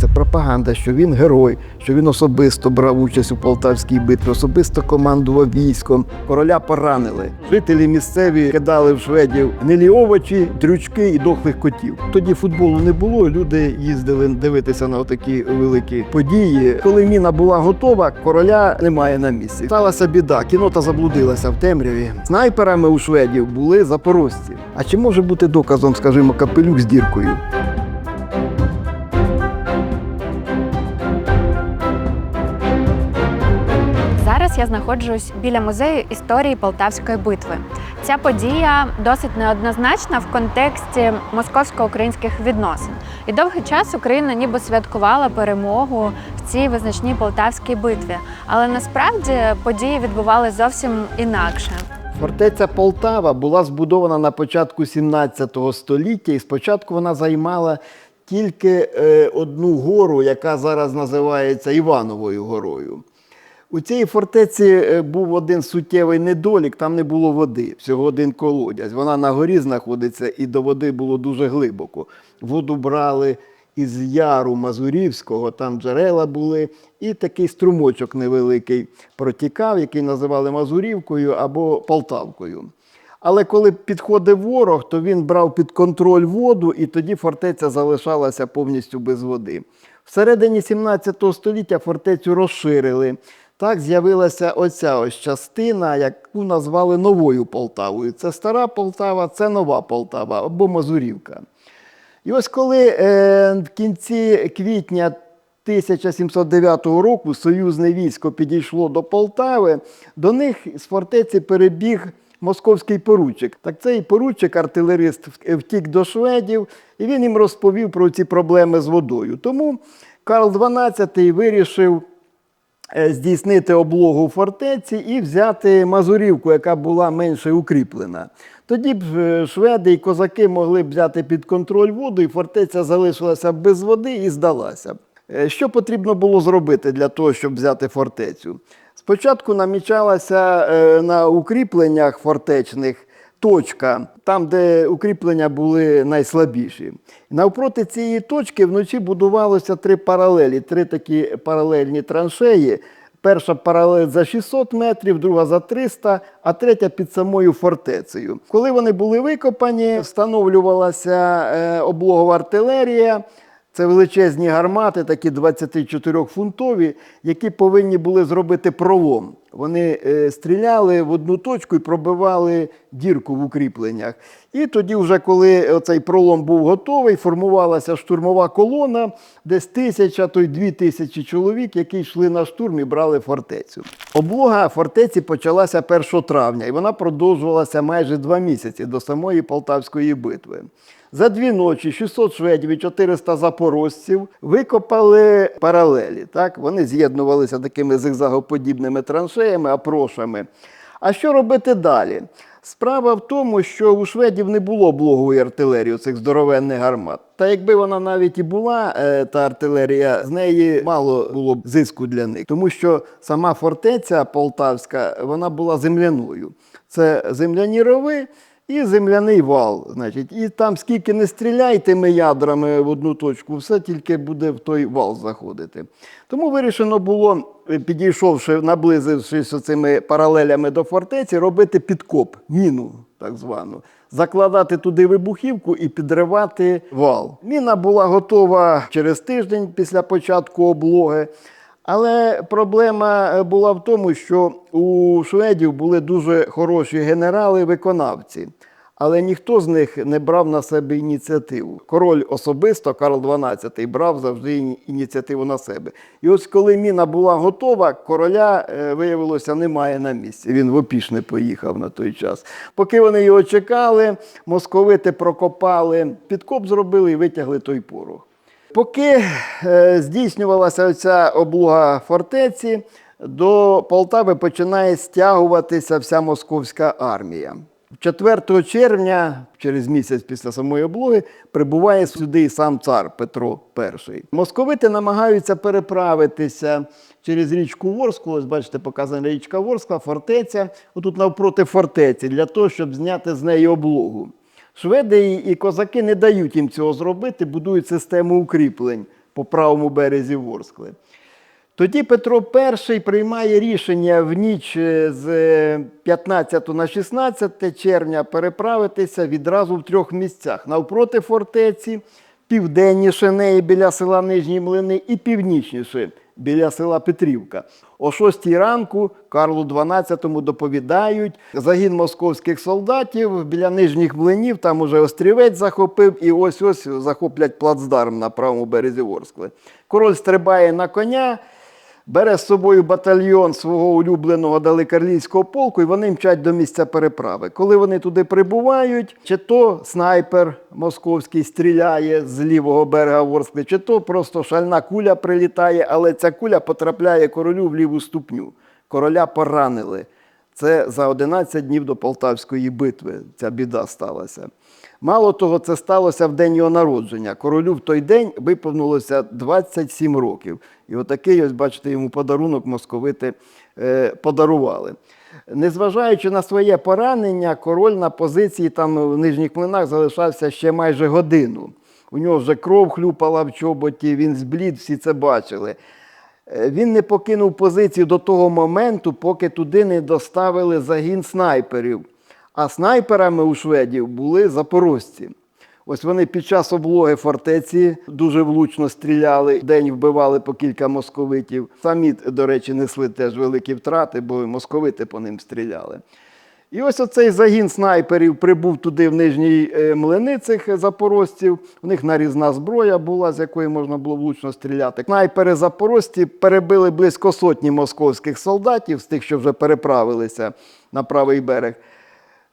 Це пропаганда, що він герой, що він особисто брав участь у Полтавській битві, особисто командував військом. Короля поранили. Жителі місцеві кидали в шведів гнилі овочі, дрючки і дохлих котів. Тоді футболу не було. Люди їздили дивитися на такі великі події. Коли міна була готова, короля немає на місці. Сталася біда. Кінота заблудилася в темряві. Снайперами у шведів були запорожці. А чи може бути доказом, скажімо, капелюк з діркою? Знаходжусь біля музею історії Полтавської битви. Ця подія досить неоднозначна в контексті московсько-українських відносин. І довгий час Україна ніби святкувала перемогу в цій визначній полтавській битві. Але насправді події відбувалися зовсім інакше. Фортеця Полтава була збудована на початку 17 століття, і спочатку вона займала тільки е, одну гору, яка зараз називається Івановою горою. У цій фортеці е, був один суттєвий недолік, там не було води, всього один колодязь. Вона на горі знаходиться і до води було дуже глибоко. Воду брали із яру Мазурівського, там джерела були, і такий струмочок невеликий протікав, який називали Мазурівкою або Полтавкою. Але коли підходив ворог, то він брав під контроль воду, і тоді фортеця залишалася повністю без води. Всередині 17 століття фортецю розширили. Так з'явилася оця ось частина, яку назвали Новою Полтавою. Це стара Полтава, це нова Полтава або Мазурівка. І ось коли е, в кінці квітня 1709 року союзне військо підійшло до Полтави, до них з фортеці перебіг московський поручик. Так цей поручик, артилерист, втік до шведів, і він їм розповів про ці проблеми з водою. Тому Карл XII вирішив здійснити облогу фортеці і взяти Мазурівку, яка була менше укріплена. Тоді б е, шведи і козаки могли б взяти під контроль воду, і фортеця залишилася без води і здалася. б. Е, Що потрібно було зробити для того, щоб взяти фортецю? Спочатку намічалася е, на укріпленнях фортечних точка, там, де укріплення були найслабіші. Навпроти цієї точки вночі будувалося три паралелі, три такі паралельні траншеї. Перша паралель за 600 метрів, друга за 300, а третя під самою фортецею. Коли вони були викопані, встановлювалася е, облогова артилерія. Це величезні гармати, такі 24-фунтові, які повинні були зробити пролом. Вони е, стріляли в одну точку і пробивали дірку в укріпленнях. І тоді, вже коли цей пролом був готовий, формувалася штурмова колона, десь тисяча, то й дві тисячі чоловік, які йшли на штурм і брали фортецю. Облога фортеці почалася 1 травня, і вона продовжувалася майже два місяці до самої Полтавської битви. За дві ночі 600 шведів і 400 запорожців викопали паралелі. Так? Вони з'єднувалися такими зигзагоподібними траншеями, апрошами. А що робити далі? Справа в тому, що у шведів не було блогової артилерії, цих здоровенних гармат. Та якби вона навіть і була, е, та артилерія, з неї мало було б зиску для них. Тому що сама фортеця полтавська вона була земляною. Це земляні рови, і земляний вал, значить, і там скільки не стріляй тими ядрами в одну точку, все тільки буде в той вал заходити. Тому вирішено було, е, підійшовши, наблизившись цими паралелями до фортеці, робити підкоп, міну так звану, закладати туди вибухівку і підривати вал. Міна була готова через тиждень після початку облоги. Але проблема е, була в тому, що у шведів були дуже хороші генерали-виконавці, але ніхто з них не брав на себе ініціативу. Король особисто, Карл XII, брав завжди ініціативу на себе. І ось коли міна була готова, короля е, виявилося немає на місці. Він в Опішне поїхав на той час. Поки вони його чекали, московити прокопали, підкоп зробили і витягли той порох. Поки е, здійснювалася ця облога фортеці, до Полтави починає стягуватися вся московська армія. 4 червня, через місяць після самої облоги, прибуває сюди і сам цар Петро І. Московити намагаються переправитися через річку Ворску. Ось бачите, показана річка Ворскла, фортеця, отут навпроти фортеці, для того, щоб зняти з неї облогу. Шведи і- козаки не дають їм цього зробити, будують систему укріплень по правому березі Ворскли. Тоді Петро І приймає рішення в ніч е, з е, 15 на 16 червня переправитися відразу в трьох місцях: навпроти фортеці, південніше неї біля села Нижні Млини і північніше біля села Петрівка. О 6 ранку Карлу XII доповідають загін московських солдатів біля нижніх млинів, там уже острівець захопив, і ось ось захоплять плацдарм на правому березі Ворскли. Король стрибає на коня. Бере з собою батальйон свого улюбленого далекарлійського полку, і вони мчать до місця переправи. Коли вони туди прибувають, чи то снайпер московський стріляє з лівого берега Ворскли, чи то просто шальна куля прилітає, але ця куля потрапляє королю в ліву ступню. Короля поранили. Це за 11 днів до Полтавської битви ця біда сталася. Мало того, це сталося в день його народження. Королю в той день виповнилося 27 років. І отакий, ось, бачите, йому подарунок московити е, подарували. Незважаючи на своє поранення, король на позиції там в нижніх млинах залишався ще майже годину. У нього вже кров хлюпала в чоботі, він зблід, всі це бачили. Е, Він не покинув позицію до того моменту, поки туди не доставили загін снайперів. А снайперами у шведів були запорожці. Ось вони під час облоги фортеці дуже влучно стріляли, день вбивали по кілька московитів. Самі, до речі, несли теж великі втрати, бо московити по ним стріляли. І ось оцей загін снайперів прибув туди в нижній е, млини цих запорожців. У них нарізна зброя була, з якої можна було влучно стріляти. Снайпери запорожці перебили близько сотні московських солдатів, з тих, що вже переправилися на правий берег.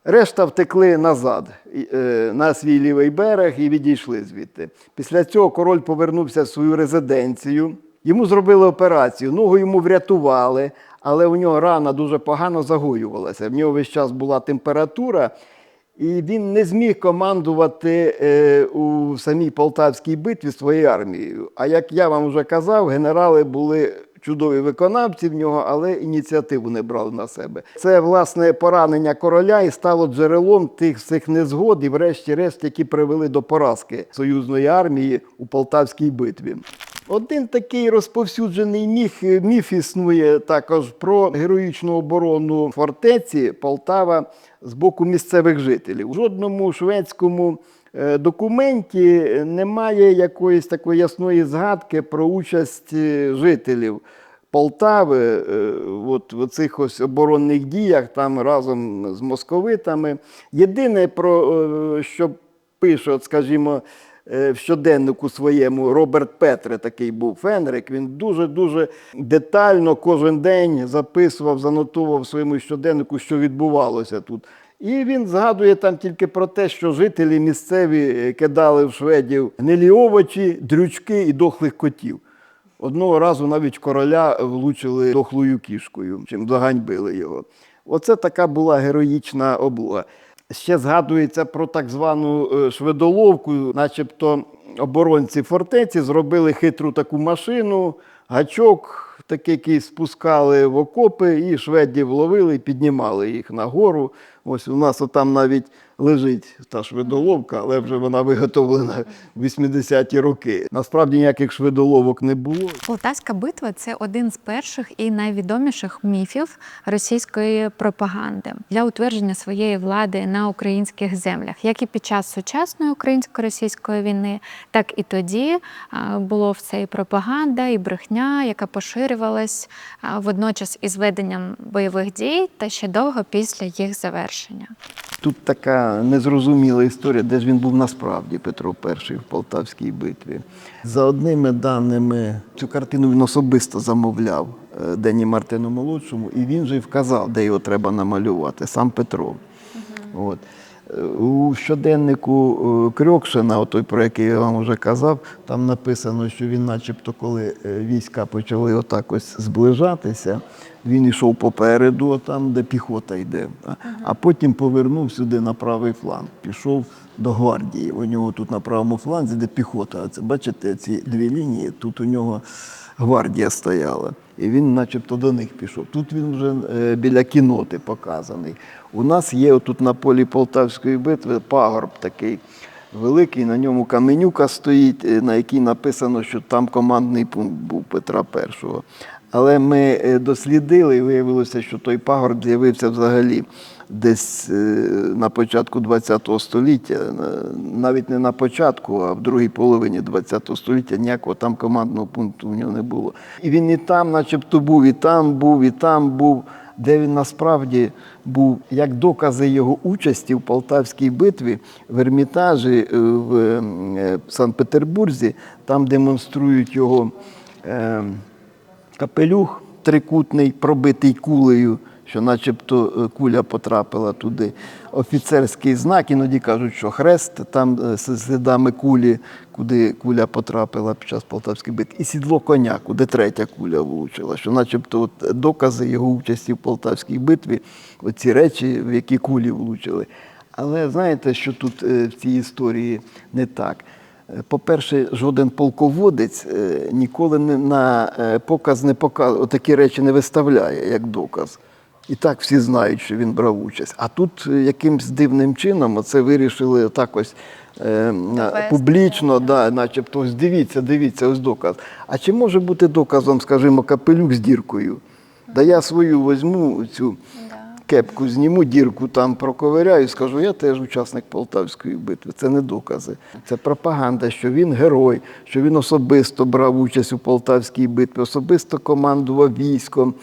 Решта втекли назад е, на свій лівий берег і відійшли звідти. Після цього король повернувся в свою резиденцію. Йому зробили операцію, ногу йому врятували, але у нього рана дуже погано загоювалася. В нього весь час була температура, і він не зміг командувати е, у самій Полтавській битві своєю армією. А як я вам вже казав, генерали були чудові виконавці в нього, але ініціативу не брали на себе. Це власне поранення короля і стало джерелом тих всіх незгод і, врешті-решт, які привели до поразки союзної армії у Полтавській битві. Один такий розповсюджений міф, міф існує також про героїчну оборону фортеці Полтава з боку місцевих жителів. У жодному шведському документі немає якоїсь такої ясної згадки про участь е, жителів. Полтави е, от в цих ось оборонних діях там разом з московитами. Єдине, про е, що пише, от, скажімо, е, в щоденнику своєму Роберт Петре, такий був Фенрик, він дуже-дуже детально кожен день записував, занотував в своєму щоденнику, що відбувалося тут. І він згадує там тільки про те, що жителі місцеві е, кидали в шведів гнилі овочі, дрючки і дохлих котів. Одного разу навіть короля влучили дохлою кішкою, чим заганьбили його. Оце така була героїчна облога. Ще згадується про так звану е, шведоловку, начебто оборонці фортеці зробили хитру таку машину, гачок, такий, який спускали в окопи, і шведів ловили піднімали їх нагору. Ось у нас там навіть лежить та шведоловка, але вже вона виготовлена в 80-ті роки. Насправді ніяких шведоловок не було. Полтавська битва це один з перших і найвідоміших міфів російської пропаганди для утвердження своєї влади на українських землях, як і під час сучасної українсько-російської війни, так і тоді було все і пропаганда, і брехня, яка поширювалась водночас із веденням бойових дій та ще довго після їх завершення. Тут така незрозуміла історія, де ж він був насправді Петро І в Полтавській битві. За одними даними, цю картину він особисто замовляв е, Дені Мартину Молодшому, і він же й вказав, де його треба намалювати, сам Петро. От. Е, У щоденнику е, Крьокшина, отой, про який я вам вже казав, там написано, що він, начебто, коли війська почали отак ось зближатися, він йшов попереду, там, де піхота йде, а- потім повернув сюди на правий фланг, пішов до гвардії. У нього тут на правому фланзі, де піхота. А Це бачите, ці дві лінії, тут у нього гвардія стояла. І він начебто до них пішов. Тут він вже е, біля кіноти показаний. У нас є тут на полі Полтавської битви пагорб такий. великий, на ньому каменюка стоїть, е, на якій написано, що там командний пункт був Петра І. Але ми е, дослідили і виявилося, що той пагорб з'явився взагалі десь е, на початку ХХ століття, навіть не на початку, а в другій половині ХХ століття ніякого там командного пункту в нього не було. І він і там, начебто, був, і там був, і там був, де він насправді був як докази його участі в Полтавській битві в Ермітажі е, в Санкт-Петербурзі, там демонструють його. е, капелюх трикутний, пробитий кулею, що начебто е, куля потрапила туди. Офіцерський знак, іноді кажуть, що хрест там е, з слідами кулі, куди куля потрапила під час Полтавської битви. І сідло коня, куди третя куля влучила, що начебто от докази його участі в Полтавській битві, оці речі, в які кулі влучили. Але знаєте, що тут е, в цій історії не так? Е, По-перше, жоден полководець е, ніколи не на е, показ не показує, такі речі не виставляє як доказ. І так всі знають, що він брав участь. А тут якимсь дивним чином це вирішили так ось е, публічно, да, начебто, ось дивіться, дивіться, ось доказ. А чи може бути доказом, скажімо, капелюк з діркою? Да я свою возьму цю кепку зніму, дірку там проковиряю, скажу, я теж учасник Полтавської битви. Це не докази. Це пропаганда, що він герой, що він особисто брав участь у Полтавській битві, особисто командував військом.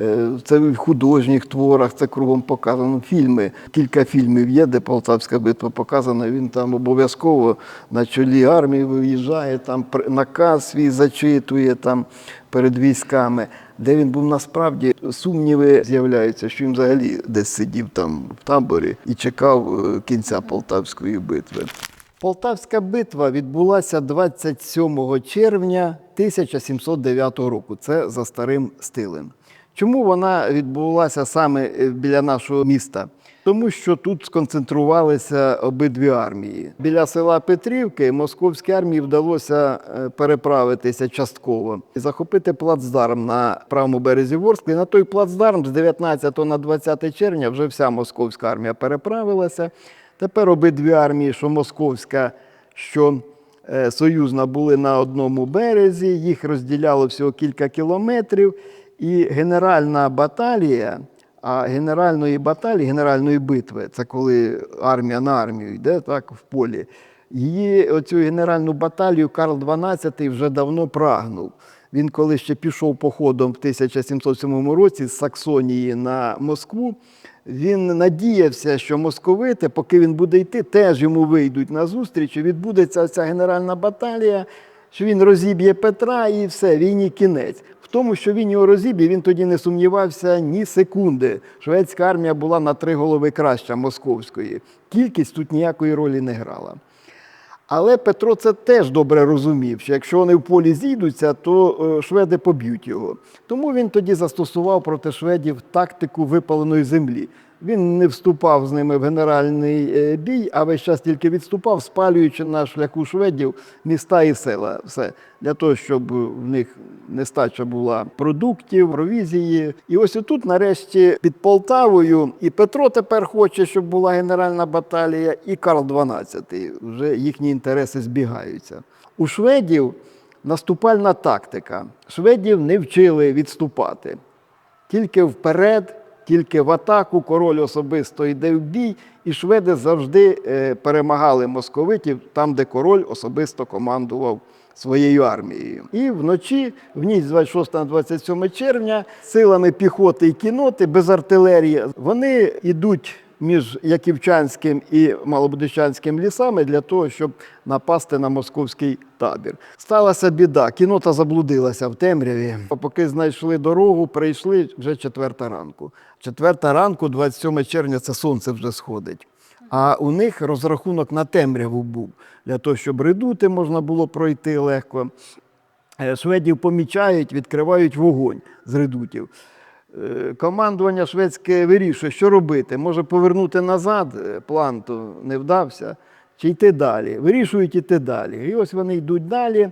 Е, Це в художніх творах, це кругом показано. Фільми, кілька фільмів є, де Полтавська битва показана. Він там обов'язково на чолі армії виїжджає, там наказ свій зачитує там перед військами. Де він був насправді сумніви з'являються, що він взагалі десь сидів там в таборі і чекав е, кінця Полтавської битви. Полтавська битва відбулася 27 червня 1709 року. Це за старим стилем. Чому вона відбулася саме е, біля нашого міста? Тому що тут сконцентрувалися обидві армії. Біля села Петрівки московській армії вдалося е, переправитися частково і захопити плацдарм на правому березі Ворскли. На той плацдарм з 19 на 20 червня вже вся московська армія переправилася. Тепер обидві армії, що московська, що е, союзна, були на одному березі, їх розділяло всього кілька кілометрів. І генеральна баталія, а генеральної баталії, генеральної битви, це коли армія на армію йде так, в полі. Її оцю генеральну баталію Карл XII вже давно прагнув. Він коли ще пішов походом в 1707 році з Саксонії на Москву, він надіявся, що московити, поки він буде йти, теж йому вийдуть на зустріч, і відбудеться ця генеральна баталія, що він розіб'є Петра і все, війні кінець. Тому, що він його розіб'є, він тоді не сумнівався ні секунди. Шведська армія була на три голови краща московської. Кількість тут ніякої ролі не грала. Але Петро це теж добре розумів, що якщо вони в полі зійдуться, то е, шведи поб'ють його. Тому він тоді застосував проти шведів тактику випаленої землі. Він не вступав з ними в генеральний е, бій, а весь час тільки відступав, спалюючи на шляху шведів міста і села. Все для того, щоб в них нестача була продуктів, провізії. І ось отут, нарешті, під Полтавою, і Петро тепер хоче, щоб була генеральна баталія, і Карл XII. Вже їхні інтереси збігаються. У шведів наступальна тактика. Шведів не вчили відступати. Тільки вперед, тільки в атаку король особисто йде в бій, і шведи завжди е, перемагали московитів там, де король особисто командував своєю армією. І вночі, в ніч з 26 на 27 червня, силами піхоти і кіноти без артилерії, вони йдуть між Яківчанським і Малобудичанським лісами для того, щоб напасти на московський табір. Сталася біда, кінота заблудилася в темряві. Поки знайшли дорогу, прийшли вже четверта ранку. Четверта ранку, 27 червня, це сонце вже сходить. А у них розрахунок на темряву був для того, щоб редути можна було пройти легко. Е, Шведів помічають, відкривають вогонь з редутів. Е, Командування шведське вирішує, що робити. Може повернути назад, е, план то не вдався. чи йти далі. Вирішують йти далі. І ось вони йдуть далі.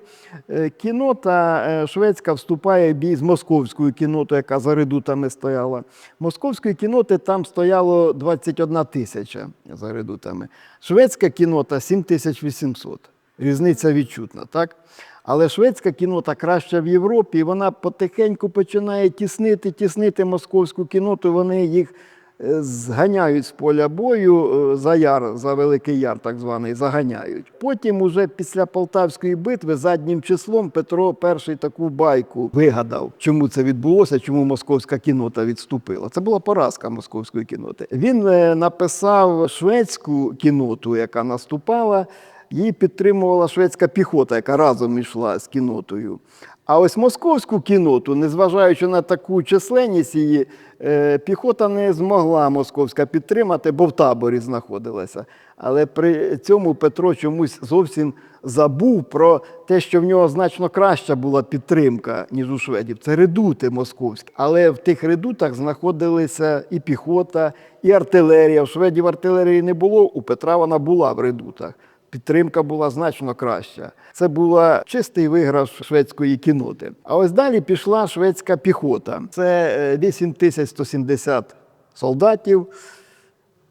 Е, Кінота шведська вступає в бій з московською кінотою, яка за редутами стояла. Московської кіноти там стояло 21 тисяча за редутами. Шведська кінота 7800. Різниця відчутна, так? Але шведська кінота краща в Європі, і вона потихеньку починає тіснити, тіснити московську кіноту. Вони їх е, зганяють з поля бою е, за яр, за Великий Яр, так званий, заганяють. Потім, уже після Полтавської битви, заднім числом Петро І таку байку вигадав, чому це відбулося, чому московська кінота відступила. Це була поразка московської кіноти. Він е, написав шведську кіноту, яка наступала. Її підтримувала шведська піхота, яка разом йшла з кінотою. А ось московську кіноту, незважаючи на таку численність її, е, піхота не змогла московська підтримати, бо в таборі знаходилася. Але при цьому Петро чомусь зовсім забув про те, що в нього значно краща була підтримка, ніж у шведів. Це редути московські. Але в тих редутах знаходилися і піхота, і артилерія. У шведів артилерії не було, у Петра вона була в редутах. Підтримка була значно краща. Це була чистий виграш шведської кіноти. А ось далі пішла шведська піхота. Це е, 8170 солдатів,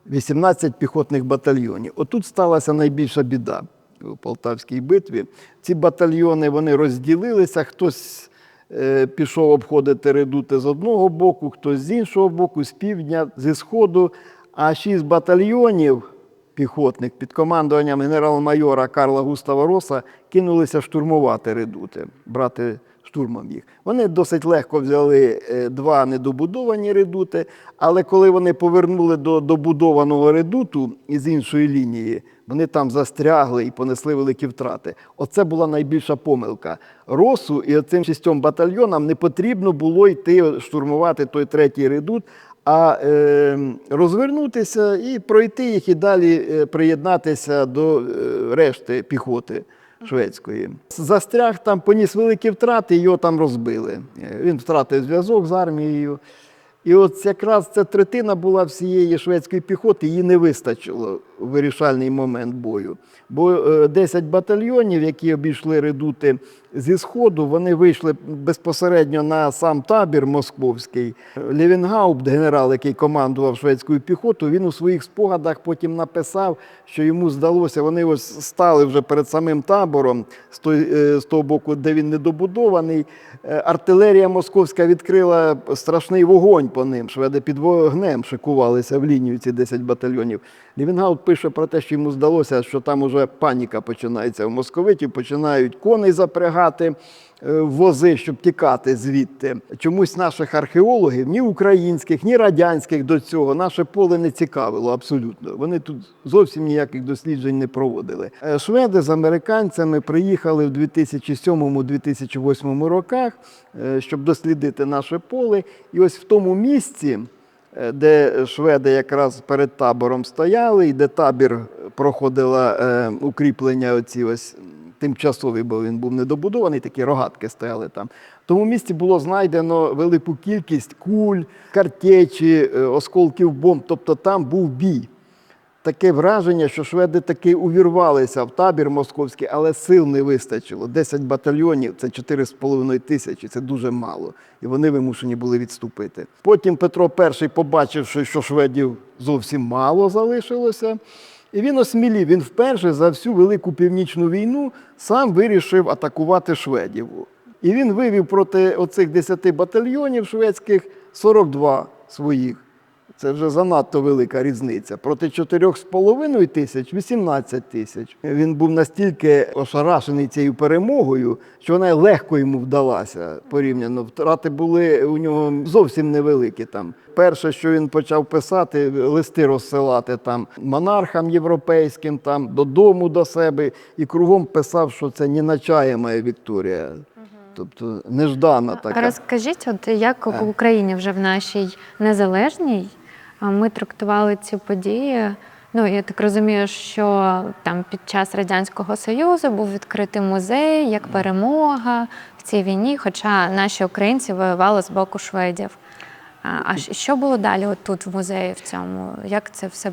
18 піхотних батальйонів. Отут сталася найбільша біда у Полтавській битві. Ці батальйони вони розділилися. Хтось е, пішов обходити редути з одного боку, хтось з іншого боку, з півдня, зі сходу. А шість батальйонів піхотних під командуванням генерал-майора Карла Густава Роса кинулися штурмувати редути, брати штурмом їх. Вони досить легко взяли е, два недобудовані редути, але коли вони повернули до добудованого редуту із іншої лінії, вони там застрягли і понесли великі втрати. Оце була найбільша помилка. Росу і цим шістьом батальйонам не потрібно було йти штурмувати той третій редут, а е, розвернутися і пройти їх і далі е, приєднатися до е, решти піхоти шведської. Застряг там, поніс великі втрати, його там розбили. Е, Він втратив зв'язок з армією. І от якраз ця третина була всієї шведської піхоти, її не вистачило вирішальний момент бою. Бо е, 10 батальйонів, які обійшли редути зі сходу, вони вийшли безпосередньо на сам табір московський. Левінгаупт, генерал, який командував шведською піхотою, він у своїх спогадах потім написав, що йому здалося, вони ось стали вже перед самим табором з, той, е, з того боку, де він недобудований. Е, Артилерія московська відкрила страшний вогонь по ним. Шведи під вогнем шикувалися в лінію ці 10 батальйонів. Лівінгаут пише про те, що йому здалося, що там уже паніка починається у московитів, починають коней запрягати е, в вози, щоб тікати звідти. Чомусь наших археологів, ні українських, ні радянських до цього, наше поле не цікавило абсолютно. Вони тут зовсім ніяких досліджень не проводили. Е, Шведи з американцями приїхали в 2007-2008 роках, е, щоб дослідити наше поле. І ось в тому місці де шведи якраз перед табором стояли, і де табір проходило е, укріплення оці ось тимчасові, бо він був недобудований, такі рогатки стояли там. В тому місці було знайдено велику кількість куль, картечі, е, осколків бомб. Тобто там був бій. Таке враження, що шведи таки увірвалися в табір московський, але сил не вистачило. 10 батальйонів це 4,5 тисячі, це дуже мало. І вони вимушені були відступити. Потім Петро І, побачивши, що шведів зовсім мало залишилося, і він осмілів. Він вперше за всю велику північну війну сам вирішив атакувати шведів. І він вивів проти оцих 10 батальйонів шведських 42 своїх. Це вже занадто велика різниця. Проти 4,5 тисяч 18 тисяч. Він був настільки ошарашений цією перемогою, що вона легко йому вдалася порівняно. Втрати були у нього зовсім невеликі там. Перше, що він почав писати, листи розсилати там монархам європейським, там додому до себе, і кругом писав, що це неначаєма Вікторія. Тобто неждана така. Розкажіть, от як в Україні вже в нашій незалежній ми трактували ці події. Ну, я так розумію, що там під час Радянського Союзу був відкритий музей як перемога в цій війні, хоча наші українці воювали з боку шведів. А а що було далі от тут в музеї в цьому? Як це все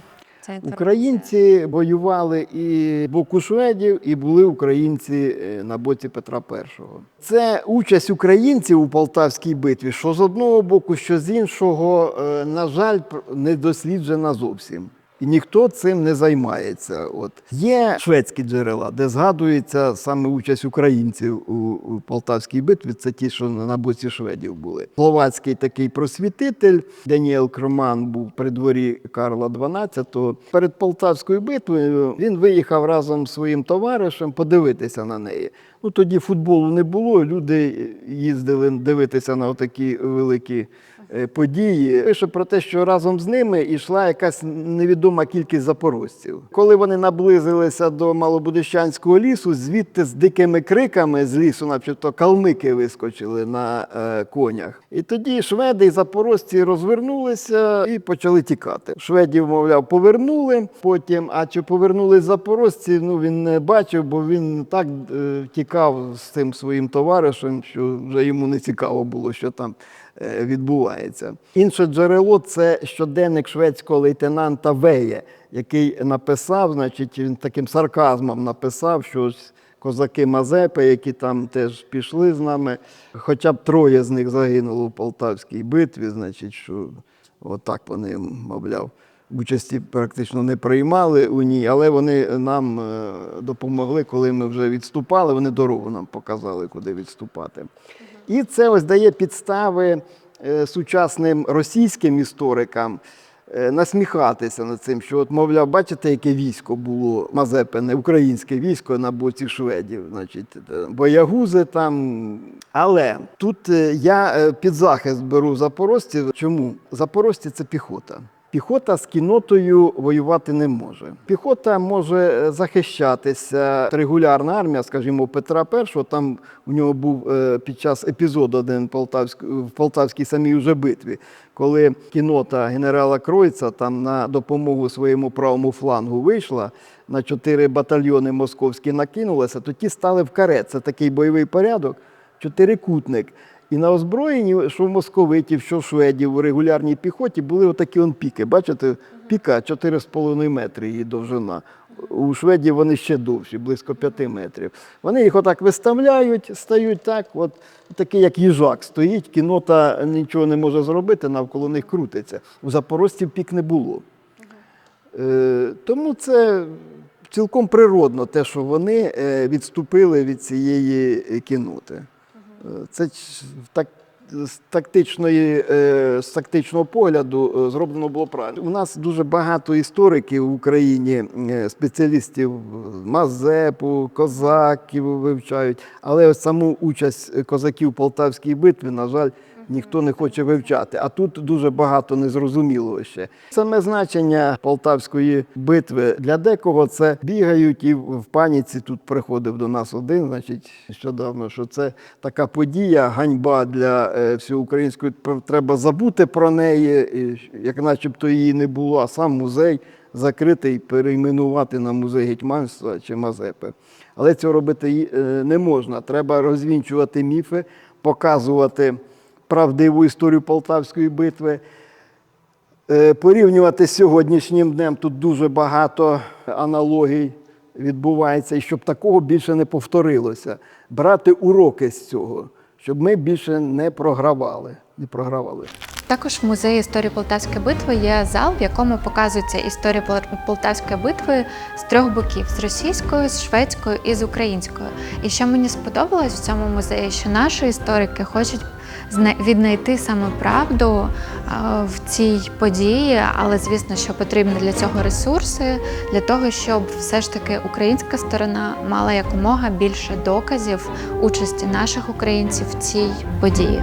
інформація? Українці воювали і боку шведів, і були українці е, на боці Петра І. Це участь українців у Полтавській битві, що з одного боку, що з іншого, е, на жаль, не досліджена зовсім. І ніхто цим не займається. От є шведські джерела, де згадується саме участь українців у, Полтавській битві. Це ті, що на боці шведів були. Словацький такий просвітитель Даніел Кроман був при дворі Карла XII. Перед Полтавською битвою він виїхав разом з своїм товаришем подивитися на неї. Ну тоді футболу не було. Люди їздили дивитися на такі великі події. Пише про те, що разом з ними йшла якась невідома кількість запорожців. Коли вони наблизилися до Малобудищанського лісу, звідти з дикими криками з лісу, начебто калмики вискочили на е, конях. І тоді шведи і запорожці розвернулися і почали тікати. Шведів, мовляв, повернули. Потім, а чи повернулись запорожці, ну він не бачив, бо він так е, тікав з цим своїм товаришем, що вже йому не цікаво було, що там е, відбувається. Інше джерело це щоденник шведського лейтенанта Веє, який написав, значить, він таким сарказмом написав, що ось козаки Мазепи, які там теж пішли з нами, хоча б троє з них загинуло в Полтавській битві, значить, що отак вони, мовляв. Участі практично не приймали у ній, але вони нам е, допомогли, коли ми вже відступали. Вони дорогу нам показали, куди відступати. І це ось дає підстави е, сучасним російським історикам е, насміхатися над цим, що, от, мовляв, бачите, яке військо було Мазепине, українське військо на боці шведів, значить, е, боягузи там. Але тут я під захист беру запорожців. Чому? Запорожці це піхота. Піхота з кінотою воювати не може. Піхота може е, захищатися. Регулярна армія, скажімо, Петра І, там у нього був е, під час епізоду один Полтавськ, в Полтавській самій уже битві, коли кінота генерала Кройца там на допомогу своєму правому флангу вийшла, на чотири батальйони московські накинулися, то ті стали в карет. Це такий бойовий порядок, чотирикутник. І на озброєнні, що в московитів, що в шведів, у регулярній піхоті були отакі он піки. Бачите, піка 4,5 метри її довжина. У шведів вони ще довші, близько 5 метрів. Вони їх отак виставляють, стають так, от такий, як їжак стоїть, кінота нічого не може зробити, навколо них крутиться. У запорожців пік не було. Е, тому це цілком природно, те, що вони е, відступили від цієї е, кіноти. Це так, з, тактичної, е, з тактичного погляду е, зроблено було правильно. У нас дуже багато істориків в Україні, е, спеціалістів Мазепу, козаків вивчають, але саму участь козаків в Полтавській битві, на жаль, ніхто не хоче вивчати. А тут дуже багато незрозумілого ще. Саме значення Полтавської битви для декого це бігають і в паніці. Тут приходив до нас один, значить, нещодавно, що це така подія, ганьба для е, всього української. Треба забути про неї, як начебто її не було, а сам музей закритий, перейменувати на музей гетьманства чи Мазепи. Але цього робити е, не можна. Треба розвінчувати міфи, показувати правдиву історію Полтавської битви. Е, Порівнювати з сьогоднішнім днем тут дуже багато аналогій відбувається, і щоб такого більше не повторилося. Брати уроки з цього, щоб ми більше не програвали. Не програвали. Також в музеї історії Полтавської битви є зал, в якому показується історія Полтавської битви з трьох боків: з російською, з шведською і з українською. І що мені сподобалось в цьому музеї, що наші історики хочуть віднайти саме правду в цій події, але звісно, що потрібні для цього ресурси, для того, щоб все ж таки українська сторона мала якомога більше доказів участі наших українців в цій події.